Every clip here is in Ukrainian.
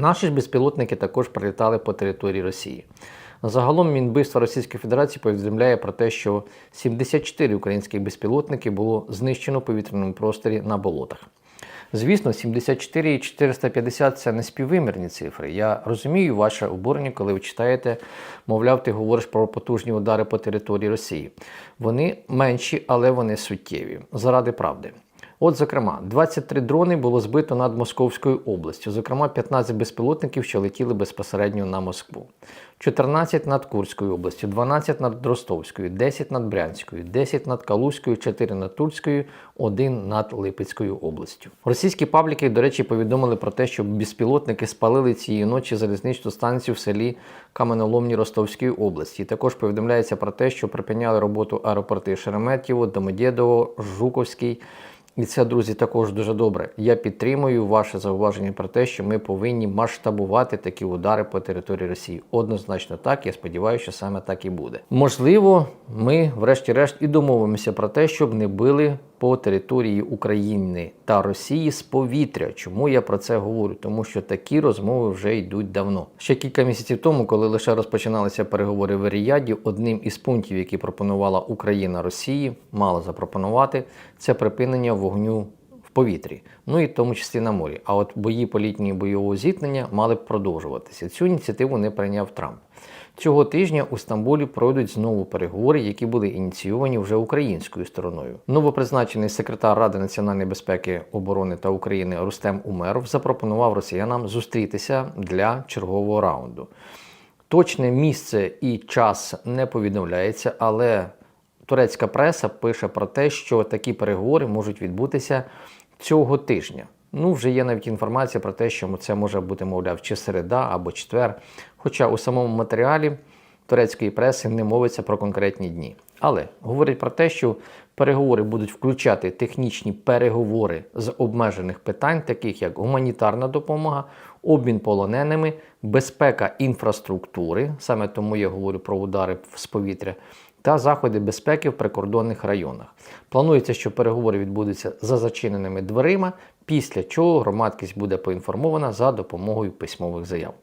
Наші ж безпілотники також прилітали по території Росії. Загалом Мінбивства Російської Федерації повідомляє про те, що 74 українських безпілотники було знищено в повітряному просторі на болотах. Звісно, 74 і 450 це не співвимірні цифри. Я розумію ваше обурення, коли ви читаєте, мовляв, ти говориш про потужні удари по території Росії. Вони менші, але вони суттєві. Заради правди. От, зокрема, 23 дрони було збито над Московською областю, зокрема, 15 безпілотників, що летіли безпосередньо на Москву, 14 над Курською областю, 12 над Ростовською, 10 над Брянською, 10 над Калузькою, 4 над Тульською, 1 над Липецькою областю. Російські пабліки, до речі, повідомили про те, що безпілотники спалили цієї ночі залізничну станцію в селі Каменоломні Ростовської області. Також повідомляється про те, що припиняли роботу аеропорти Шереметьєво, Домодєдово, Жуковський. І це, друзі, також дуже добре. Я підтримую ваше зауваження про те, що ми повинні масштабувати такі удари по території Росії. Однозначно так. Я сподіваюся, що саме так і буде. Можливо, ми, врешті-решт, і домовимося про те, щоб не били по території України та Росії з повітря. Чому я про це говорю? Тому що такі розмови вже йдуть давно. Ще кілька місяців тому, коли лише розпочиналися переговори в Ріяді, одним із пунктів, які пропонувала Україна Росії, мала запропонувати, це припинення вогню повітрі, ну і в тому числі на морі. А от бої по літньої бойового зіткнення мали б продовжуватися. Цю ініціативу не прийняв Трамп. Цього тижня у Стамбулі пройдуть знову переговори, які були ініційовані вже українською стороною. Новопризначений секретар Ради національної безпеки, оборони та України Рустем Умеров запропонував росіянам зустрітися для чергового раунду. Точне місце і час не повідомляється, але турецька преса пише про те, що такі переговори можуть відбутися цього тижня. Ну, вже є навіть інформація про те, що це може бути, мовляв, чи середа або четвер. Хоча у самому матеріалі турецької преси не мовиться про конкретні дні. Але говорять про те, що переговори будуть включати технічні переговори з обмежених питань, таких як гуманітарна допомога, обмін полоненими, безпека інфраструктури, саме тому я говорю про удари з повітря, та заходи безпеки в прикордонних районах. Планується, що переговори відбудуться за зачиненими дверима, після чого громадськість буде поінформована за допомогою письмових заяв.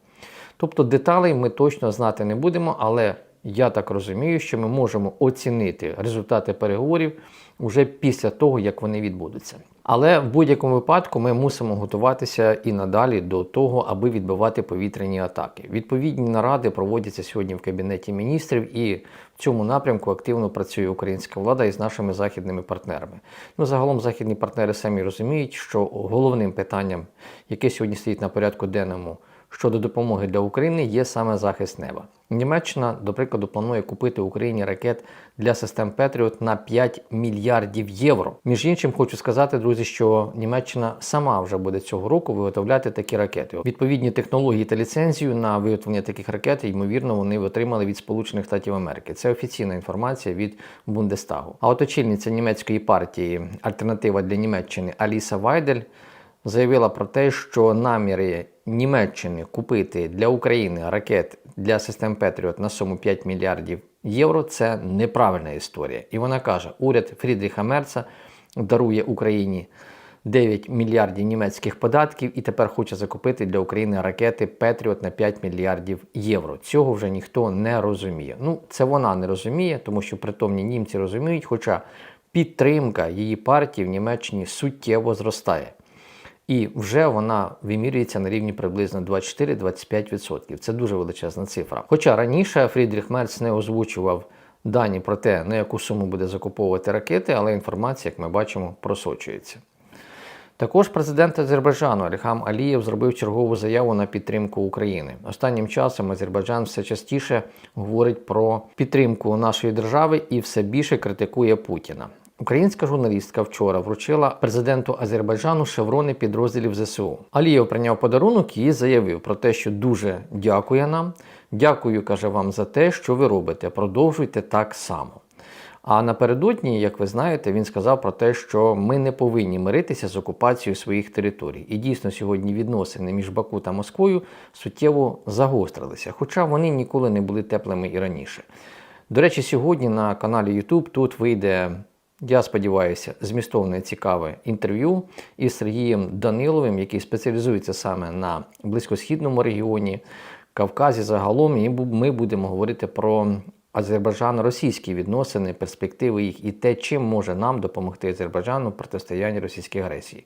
Тобто деталей ми точно знати не будемо, але я так розумію, що ми можемо оцінити результати переговорів уже після того, як вони відбудуться. Але в будь-якому випадку ми мусимо готуватися і надалі до того, аби відбивати повітряні атаки. Відповідні наради проводяться сьогодні в кабінеті міністрів, і в цьому напрямку активно працює українська влада із нашими західними партнерами. Ну загалом західні партнери самі розуміють, що головним питанням, яке сьогодні стоїть на порядку денному щодо допомоги для України є саме захист неба. Німеччина, до прикладу, планує купити Україні ракет для систем Петріот на 5 мільярдів євро. Між іншим, хочу сказати, друзі, що Німеччина сама вже буде цього року виготовляти такі ракети. Відповідні технології та ліцензію на виготовлення таких ракет, ймовірно, вони отримали від Сполучених Штатів Америки. Це офіційна інформація від Бундестагу. А от очільниця німецької партії Альтернатива для Німеччини Аліса Вайдель заявила про те, що наміри Німеччини купити для України ракет для систем Петріот на суму 5 мільярдів євро це неправильна історія. І вона каже, уряд Фрідріха Мерца дарує Україні 9 мільярдів німецьких податків і тепер хоче закупити для України ракети Петріот на 5 мільярдів євро. Цього вже ніхто не розуміє. Ну, це вона не розуміє, тому що притомні німці розуміють, хоча підтримка її партії в Німеччині суттєво зростає. І вже вона вимірюється на рівні приблизно 24-25%. Це дуже величезна цифра. Хоча раніше Фрідріх Мерц не озвучував дані про те, на яку суму буде закуповувати ракети, але інформація, як ми бачимо, просочується. Також президент Азербайджану Альхам Алієв зробив чергову заяву на підтримку України. Останнім часом Азербайджан все частіше говорить про підтримку нашої держави і все більше критикує Путіна. Українська журналістка вчора вручила президенту Азербайджану шеврони підрозділів ЗСУ. Алієв прийняв подарунок і заявив про те, що дуже дякує нам. Дякую, каже вам за те, що ви робите. Продовжуйте так само. А напередодні, як ви знаєте, він сказав про те, що ми не повинні миритися з окупацією своїх територій. І дійсно сьогодні відносини між Баку та Москвою суттєво загострилися, хоча вони ніколи не були теплими і раніше. До речі, сьогодні на каналі YouTube тут вийде Я сподіваюся, змістовне цікаве інтерв'ю із Сергієм Даниловим, який спеціалізується саме на близькосхідному регіоні, Кавказі загалом. І ми будемо говорити про азербайджано-російські відносини, перспективи їх і те, чим може нам допомогти Азербайджану протистоянні російській агресії.